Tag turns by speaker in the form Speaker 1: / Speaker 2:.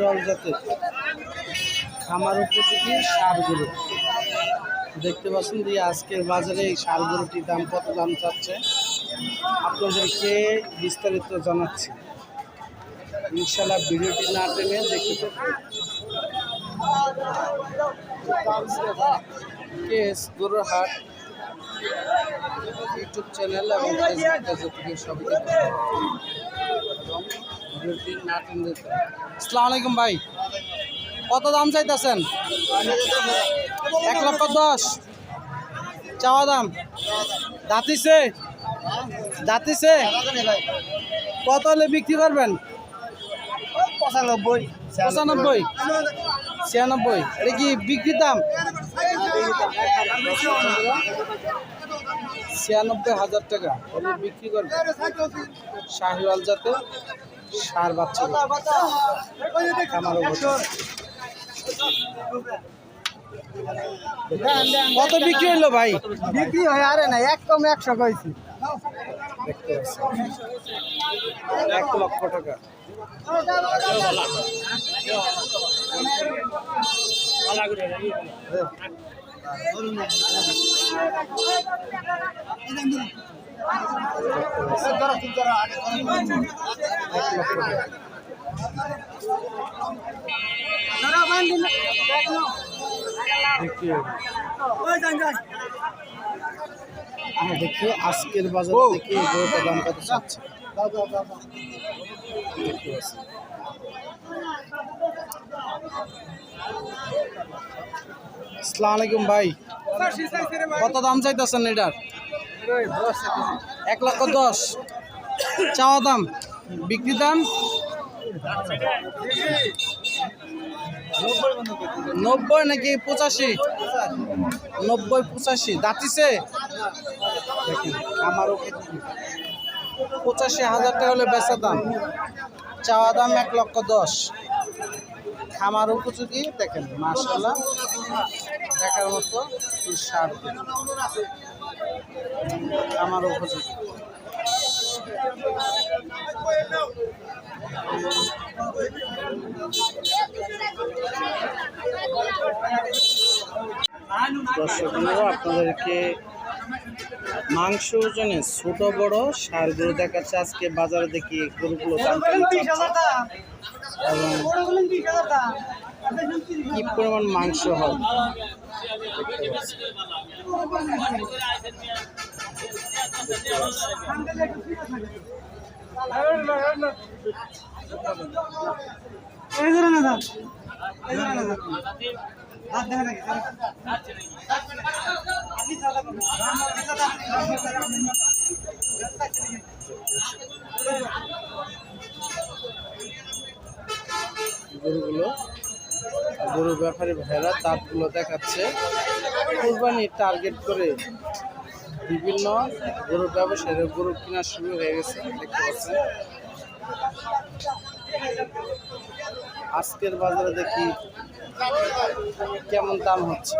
Speaker 1: শাহিওয়াল জাতের খামার উপযোগী সারগুলো। দেখতে পাচ্ছেন যে আজকের বাজারে এই সারগুলোটির দাম কত দাম চাচ্ছে? আপনাদেরকে বিস্তারিত জানাচ্ছি। ইনশাল্লাহ ভিডিওটি না টেনে দেখতে পাবেন কেস গরুর হাট ইউটিউব চ্যানেল এবং ফেসবুক পেজে আসসালামু আলাইকুম ভাই। কত দাম চাইতেছেন? এক লক্ষ দশ। চাওয়া দাম? দাঁতিছে দাঁতিছে কত হলে বিক্রি করবেন?
Speaker 2: পঁচানব্বই।
Speaker 1: পঁচানব্বই? ছিয়ানব্বই। এটা কি বিক্রি দাম? ছিয়ানব্বই হাজার টাকা। বিক্রি করবে শাহিওয়াল জাতে সার বাচ্চা কত বিক্রি হইল ভাই?
Speaker 2: বিক্রি হয় আরে না এক কম একশো কইছি।
Speaker 1: এক লক্ষ টাকা। দেখি আজকের বাজারে দেখি এই দাম কত চাচ্ছে দেখতে পাচ্ছি। আসসালামু আলাইকুম ভাই। কত দাম চাইতেছেন এটার? এক লক্ষ দশ। চাওয়া দাম। বিক্রি দাম? নব্বই নাকি পঁচাশি? নব্বই পঁচাশি। দাঁতিছে আমারও পঁচাশি হাজার টাকা হলে বেচা দাম। চাওয়া দাম এক লক্ষ দশ। খামার উপযোগী, দেখেন মাসাল্লাহ দেখার মতো সার খামার উপযোগী। দর্শকরা আপনাদেরকে মাংস ওজনে ছোট বড় সার সারগুলো দেখাচ্ছে। আজকে বাজারে দেখি গরুগুলো দাম এবং কি পরিমাণ মাংস হয়? গরুগুলো গরু ব্যাপারী ভাইরা দাঁতগুলো দেখাচ্ছে কোরবানি টার্গেট করে বিভিন্ন গরু ব্যবসায়ীরা গরু কেনা শুরু হয়ে গেছে, দেখতে পাচ্ছেন আজকের বাজারে দেখি কেমন দাম হচ্ছে।